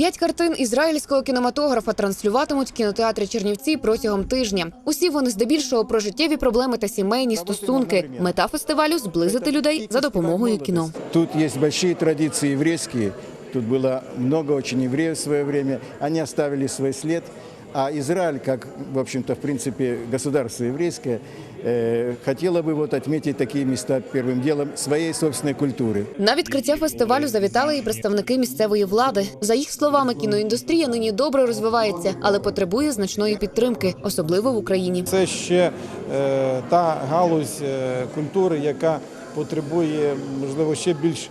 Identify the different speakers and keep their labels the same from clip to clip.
Speaker 1: П'ять картин ізраїльського кінематографа транслюватимуть в кінотеатрі Чернівці протягом тижня. Усі вони здебільшого про життєві проблеми та сімейні стосунки. Мета фестивалю зблизити людей за допомогою кіно.
Speaker 2: Тут есть большие традиции еврейские. Тут было много очень евреев в свое время. Они оставили свой след. А Израиль, как, в общем-то, в принципе, государство еврейское, э, хотела бы вот отметить такие места первым делом своей собственной культуры.
Speaker 1: На відкриття фестивалю завітали і представники місцевої влади. За їх словами, кіноіндустрія нині добре розвивається, але потребує значної підтримки, особливо в Україні.
Speaker 3: Це ще е, та галузь е, культури, яка потребує, можливо, ще більш,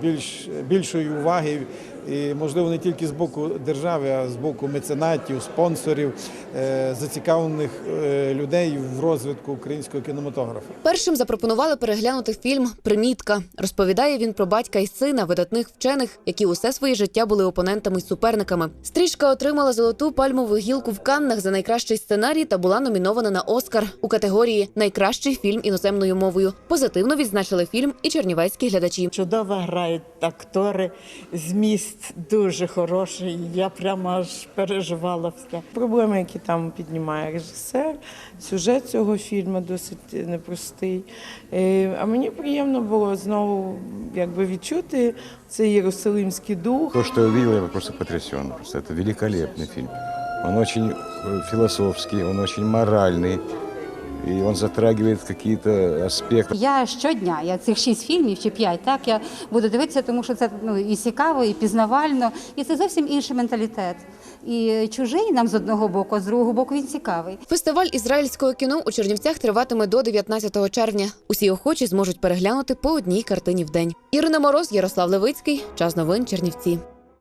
Speaker 3: більш, більшої уваги. і, можливо, не тільки з боку держави, а з боку меценатів, спонсорів, е, зацікавлених е, людей в розвитку українського кінематографа.
Speaker 1: Першим запропонували переглянути фільм Примітка. Розповідає він про батька і сина, видатних вчених, які усе своє життя були опонентами суперниками. Стрічка отримала золоту пальмову гілку в Каннах за найкращий сценарій та була номінована на Оскар у категорії Найкращий фільм іноземною мовою. Позитивно відзначили фільм і чернівецькі глядачі.
Speaker 4: Чудово грають актори, зміст дуже хороший. Я прямо аж переживала все. Проблеми, які там піднімає режисер, сюжет цього фільму досить непростий. Е, А мені приємно було знову якби відчути цей єрусалимський дух.
Speaker 5: То, что я увидел, я просто потрясен. Просто это великолепный фильм. Он очень э, философский, он очень моральный, и он затрагивает какие-то аспекты.
Speaker 6: Я щодня, я цих шість фільмів чи п'ять, так я буду дивитися, тому що це ну і цікаво, і пізнавально, і це зовсім інший менталітет. І чужий нам з одного боку, а з другого боку він цікавий.
Speaker 1: Фестиваль ізраїльського кіно у Чернівцях триватиме до 19 червня. Усі охочі зможуть переглянути по одній картині в день. Ірина Мороз, Ярослав Левицький. Час новин Чернівці.